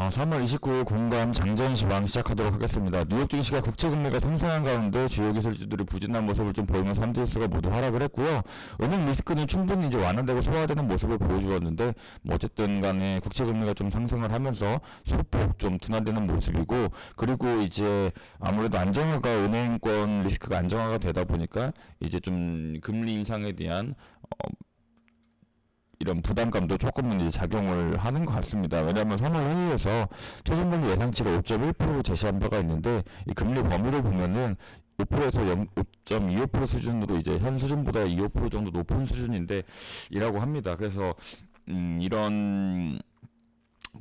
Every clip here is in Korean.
어, 3월 29일 공감 장전 시황 시작하도록 하겠습니다. 뉴욕 증시가 국채 금리가 상승한 가운데 주요 기술주들이 부진한 모습을 좀 보이면서 삼지수가 모두 하락을 했고요. 은행 리스크는 충분히 이제 완화되고 소화되는 모습을 보여주었는데 뭐 어쨌든 간에 국채 금리가 좀 상승을 하면서 소폭 좀 둔화되는 모습이고 그리고 이제 아무래도 안정화가 은행권 리스크가 안정화가 되다 보니까 이제 좀 금리 인상에 대한 어, 이런 부담감도 조금은 이제 작용을 하는 것 같습니다. 왜냐하면 3월 회의에서 최종금리 예상치를 5.1% 제시한 바가 있는데 이 금리 범위를 보면은 5%에서 5.25% 수준으로 이제 현 수준보다 25% 정도 높은 수준인데 이라고 합니다. 그래서 음 이런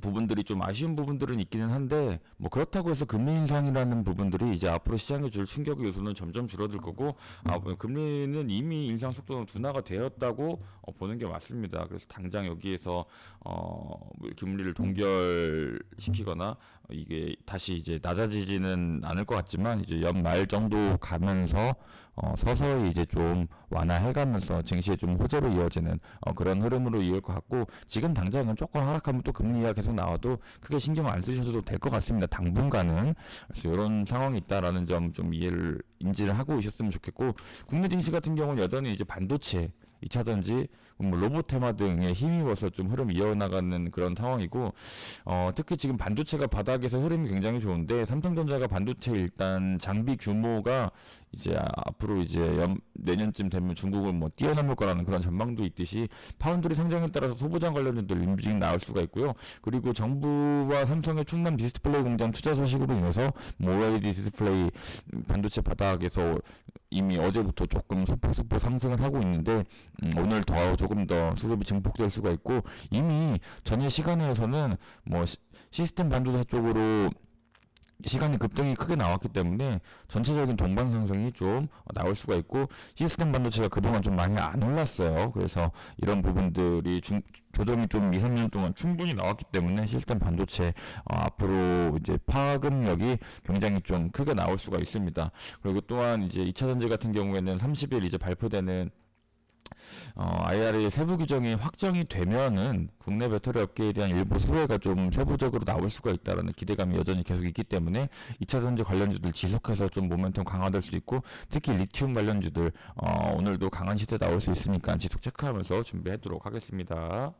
부분들이 좀 아쉬운 부분들은 있기는 한데 뭐 그렇다고 해서 금리 인상이라는 부분들이 이제 앞으로 시장에 줄 충격 요소는 점점 줄어들 거고 아, 뭐 금리는 이미 인상 속도는 둔화가 되었다고 어, 보는 게 맞습니다. 그래서 당장 여기에서 어, 뭐 금리를 동결시키거나 이게 다시 이제 낮아지지는 않을 것 같지만 이제 연말 정도 가면서 어, 서서히 이제 좀 완화해가면서 증시에 좀 호재로 이어지는 어, 그런 흐름으로 이을 것 같고 지금 당장은 조금 하락하면 또 금리가 계속 나와도 크게 신경 안 쓰셔도 될 것 같습니다. 당분간은 그래서 이런 상황이 있다라는 점 좀 이해를 인지를 하고 오셨으면 좋겠고 국내 증시 같은 경우는 여전히 이제 반도체 2차전지, 뭐 로봇 테마 등에 힘입어서 좀 흐름 이어나가는 그런 상황이고, 어, 특히 지금 반도체가 바닥에서 흐름이 굉장히 좋은데, 삼성전자가 반도체 일단 장비 규모가 이제 아- 앞으로 이제 연, 내년쯤 되면 중국을 뭐 뛰어넘을 거라는 그런 전망도 있듯이, 파운드리 성장에 따라서 소부장 관련주들 움직임 나올 수가 있고요. 그리고 정부와 삼성의 충남 디스플레이 공장 투자 소식으로 인해서 뭐 OLED 디스플레이 반도체 바닥에서 이미 어제부터 조금 소폭소폭 상승을 하고 있는데 음, 오늘 더 조금 더 수급이 증폭될 수가 있고 이미 전일 시간에서는 뭐 시, 시스템 반도체 쪽으로 시간이 급등이 크게 나왔기 때문에 전체적인 동반 상승이 좀 나올 수가 있고 시스템 반도체가 그동안 좀 많이 안 올랐어요. 그래서 이런 부분들이 중, 조정이 좀 2, 3년 동안 충분히 나왔기 때문에 시스템 반도체 어, 앞으로 이제 파급력이 굉장히 좀 크게 나올 수가 있습니다. 그리고 또한 이제 2차 전지 같은 경우에는 30일 이제 발표되는 어, IRA 세부 규정이 확정이 되면은 국내 배터리 업계에 대한 일부 수혜가 좀 세부적으로 나올 수가 있다라는 기대감이 여전히 계속 있기 때문에 2차 전지 관련주들 지속해서 좀 모멘텀 강화될 수 있고 특히 리튬 관련주들 어, 오늘도 강한 시대 나올 수 있으니까 지속 체크하면서 준비하도록 하겠습니다.